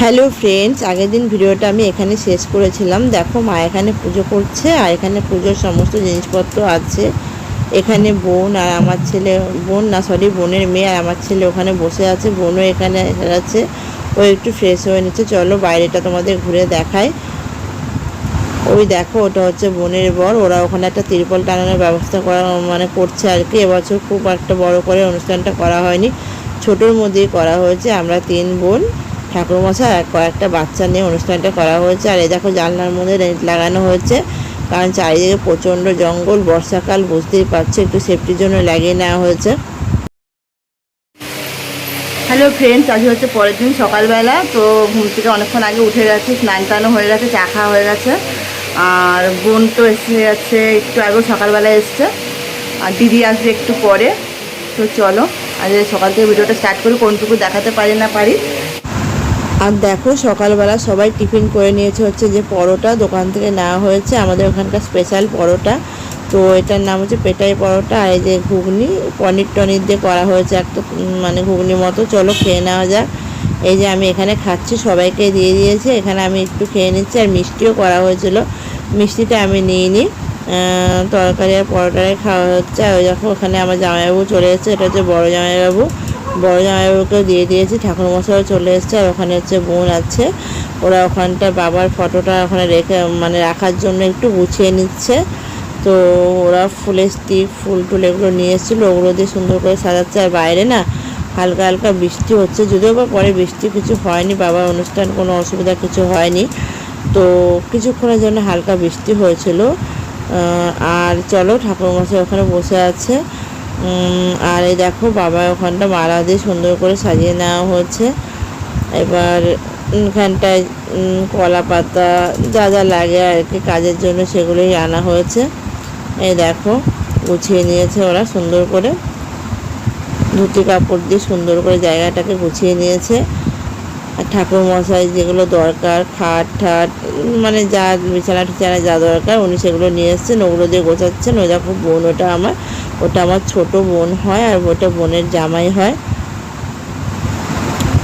Hello friends আগের দিন ভিডিওটা আমি এখানে শেষ করেছিলাম। দেখো মা এখানে পুজো করছে আর এখানে পুজোর সমস্ত জিনিসপত্র আছে। এখানে বোন আর আমার ছেলে বোন না সরি বোনের মেয়ে আর আমার ছেলে ওখানে বসে আছে। বোনও এখানে আছে। ও একটু ফ্রেশ হয়ে নিচ্ছে। চলো বাইরেটা তোমাদের ঘুরে দেখায়। ওই দেখো, ওটা হচ্ছে বোনের বর। ওরা ওখানে একটা তিরপল টানানোর ব্যবস্থা করা মানে করছে আর কি। এবছর খুব একটা বড় করে অনুষ্ঠানটা করা হয়নি। ছোটোর মধ্যেই করা হয়েছে। আমরা তিন বোন, ঠাকুরমশাই আর কয়েকটা বাচ্চা নিয়ে অনুষ্ঠানটা করা হয়েছে। আর এই দেখো, জানলার মধ্যে নেট লাগানো হয়েছে। কারণ চারিদিকে প্রচণ্ড জঙ্গল, বর্ষাকাল, বুঝতেই পারছ, একটু সেফটির জন্য লাগিয়ে নেওয়া হয়েছে। হ্যালো ফ্রেন্ডস আজ হচ্ছে পরের দিন সকালবেলা। তো ঘুম থেকে অনেকক্ষণ আগে উঠে গেছে, স্নান টানো হয়ে গেছে, চা খাওয়া হয়ে গেছে। আর বোন তো এসে গেছে একটু আগেও সকালবেলা এসছে। আর দিদি আসবে একটু পরে। তো চলো, আজ সকাল থেকে ভিডিওটা স্টার্ট করি, কোনটুকু দেখাতে পারি না পারি। আর দেখো, সকালবেলা সবাই টিফিন করে নিয়েছে হচ্ছে যে পরোটা, দোকান থেকে নেওয়া হয়েছে আমাদের ওখানকার স্পেশাল পরোটা। তো এটার নাম হচ্ছে পেটাই পরোটা, আর এই যে ঘুগনি, পনির টনির দিয়ে করা হয়েছে একটা মানে ঘুগনি মতো। চলো খেয়ে নেওয়া যাক। এই যে আমি এখানে খাচ্ছি, সবাইকে দিয়ে দিয়েছে। এখানে আমি একটু খেয়ে নিচ্ছি, আর মিষ্টিও করা হয়েছিল। মিষ্টিটা আমি নিয়ে নিই তরকারি আর পরোটারে খাওয়া হচ্ছে। আর ওই দেখো, ওখানে আমার জামাইবাবু চলে এসেছে। এটা হচ্ছে বড় জামাইবাবু। বড় জামাইবাবুকেও দিয়ে দিয়েছি। ঠাকুর ঠাকুরমশাইও চলে এসেছে। আর ওখানে হচ্ছে বোন আছে। ওরা ওখানটা বাবার ফটোটা ওখানে রেখে মানে রাখার জন্য একটু গুছিয়ে নিচ্ছে। তো ওরা ফুলের স্টিক ফুল টুল এগুলো নিয়ে এসেছিল। ওগুলো দিয়ে সুন্দর করে সাজাচ্ছে। আর বাইরে না হালকা হালকা বৃষ্টি হচ্ছে। যদিও বা পরে বৃষ্টি কিছু হয়নি। বাবার অনুষ্ঠান কোনো অসুবিধা কিছু হয়নি। তো কিছুক্ষণের জন্য হালকা বৃষ্টি হয়েছিল আর চলো ঠাকুরমশাই ওখানে বসে আছে। আর এই দেখো বাবা ওখানটা মালা দিয়ে সুন্দর করে সাজিয়ে নেওয়া হয়েছে। এবার এখানটায় কলা পাতা যা যা লাগে আর কি কাজের জন্য সেগুলোই আনা হয়েছে। এই দেখো গুছিয়ে নিয়েছে ওরা সুন্দর করে। ধুতি কাপড় দিয়ে সুন্দর করে জায়গাটাকে গুছিয়ে নিয়েছে। আর ঠাকুর মশাই যেগুলো দরকার, খাট ঠাট মানে যা বিছানা টিছানা যা দরকার উনি সেগুলো নিয়ে এসছেন, ওগুলো দিয়ে গোছাচ্ছেন। ওই দেখো বোন, ওটা আমার ওটা আমার ছোট বোন হয় আর ওটা বোনের জামাই হয়।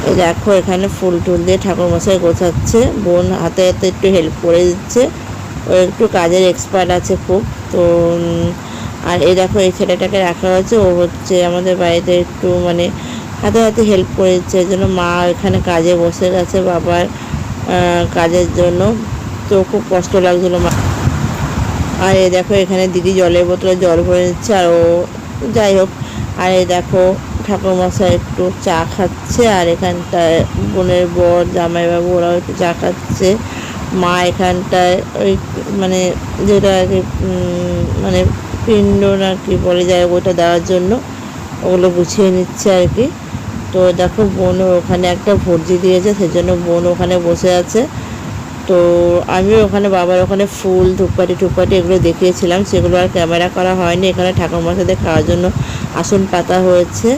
এই দেখো এখানে ফুল টুল দিয়ে ঠাকুর মশাই গোছাচ্ছে। বোন হাতে হাতে একটু হেল্প করে দিচ্ছে। ও একটু কাজের এক্সপার্ট আছে খুব, তো আর এই দেখো এই ছেলেটাকে রাখা হয়েছে। ও হচ্ছে আমাদের বাড়িতে একটু মানে হাতে হাতে হেল্প করে দিচ্ছে এই জন্য মা এখানে কাজে বসে গেছে বাবার কাজের জন্য। তো খুব কষ্ট লাগছিল মা। আর এ দেখো, এখানে দিদি জলের বোতলে জল ভরে নিচ্ছে, আর ও যাই হোক। আর এই দেখো, ঠাকুরমশাই একটু চা খাচ্ছে, আর এখানটায় বোনের বর, জামাইবাবু, ওরাও একটু চা খাচ্ছে। মা এখানটায় ওই মানে যেটা আর কি মানে পিণ্ড না কি বলে যায় ওটা দেওয়ার জন্য ওগুলো গুছিয়ে নিচ্ছে আর কি। তো দেখো বোন ওখানে একটা ভর্জি দিয়েছে, সেজন্য বোন ওখানে বসে আছে। তো আমিও ওখানে বাবার ওখানে ফুল, ধূপকাঠি, টুপকাঠি এগুলো দেখিয়েছিলাম, সেগুলো আর ক্যামেরা করা হয়নি। এখানে ঠাকুরমশাইদের খাওয়ার জন্য আসন পাতা হয়েছে।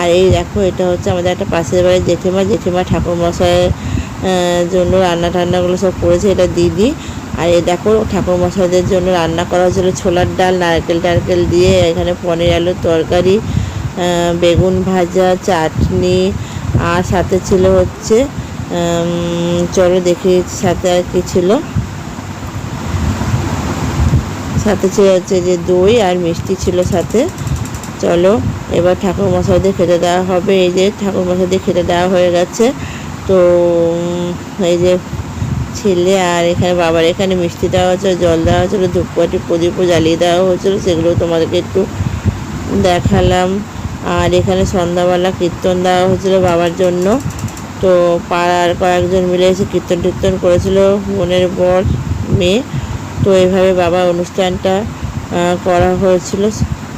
আর এই দেখো, এটা হচ্ছে আমাদের একটা পাশের বাড়ির জেঠিমা। জেঠিমা ঠাকুরমশাইয়ের জন্য রান্না টান্নাগুলো সব করেছে, এটা দিদি। আর এই দেখো, ঠাকুরমশাইদের জন্য রান্না করা হয়েছিল ছোলার ডাল, নারকেল টারকেল দিয়ে, এখানে পনির আলুর তরকারি বেগুন ভাজা, চাটনি, আর সাথে ছিল হচ্ছে চলো দেখি সাথে আর কি ছিল। সাথে ছিল হচ্ছে যে দই আর মিষ্টি ছিল সাথে। চলো, এবার ঠাকুর মশাইদের খেতে দেওয়া হবে। এই যে ঠাকুর মশাইদের খেতে দেওয়া হয়ে গেছে। তো এই যে ছেলে আর এখানে বাবার, এখানে মিষ্টি দেওয়া হয়েছিল, জল দেওয়া হয়েছিল, ধূপকাঠি প্রদীপও জ্বালিয়ে দেওয়া হয়েছিল, সেগুলো তোমাদেরকে একটু দেখালাম। আর এখানে সন্ধ্যাবেলা কীর্তন দেওয়া হয়েছিল বাবার জন্য। তো পাড়ার কয়েকজন মিলে এসে কীর্তন টীর্তন করেছিল বোনের বর, মেয়ে। তো এভাবে বাবা অনুষ্ঠানটা করা হয়েছিল।